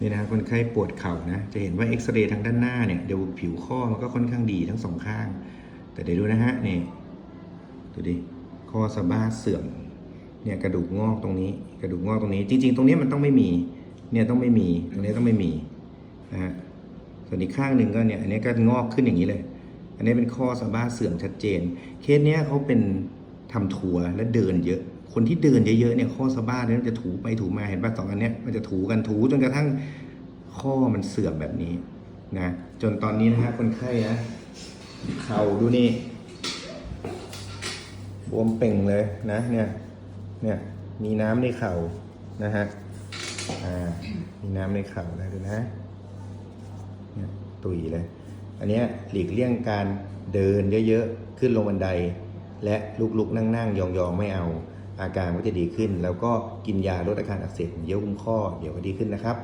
นี่นะคนไข้ปวดเข่านะจะเห็นว่าเอ็กซเรย์ทางด้านหน้าเนี่ยเดี๋ยวผิวข้อมันก็ค่อนข้างดีทั้งสองข้าง แต่เดี๋ยวดูนะฮะนี่ดูดิข้อสะบ้าเสื่อมเนี่ยกระดูกงอกตรงนี้ กระดูกงอกตรงนี้ จริง ๆ ตรงนี้มันต้องไม่มีเนี่ยต้องไม่มีตรงนี้ต้องไม่มีนะฮะส่วนอีกข้างหนึ่งก็เนี่ยอันนี้ก็งอกขึ้นอย่างนี้เลย อันนี้เป็นข้อสะบ้าเสื่อมชัดเจน เคสเนี้ยเขาเป็น ทำทัวร์และเดินเยอะ คนที่เดินเยอะๆเนี่ยข้อสะบ้าเนี่ยมันจะถูไปถูมาเห็นป่ะสองอันเนี้ยมันจะถูกันถูจนกระทั่งข้อมันเสื่อมแบบนี้นะจนตอนนี้นะฮะคนไข้นะเข่าดูนี่บวมเป่งเลยนะเนี่ยเนี่ยมีน้ำในเข่านะฮะอ่ามีน้ำในเข่านะดูนะเนี่ยตุยเลย อันเนี้ยหลีกเลี่ยงการเดินเยอะๆ ขึ้นลงบันได และลุกๆนั่งๆ ยองๆ ไม่เอา อาการก็จะดีขึ้น แล้วก็กินยาลดอาการอักเสบเยื่อหุ้มข้อ เดี๋ยวก็ดีขึ้นนะครับ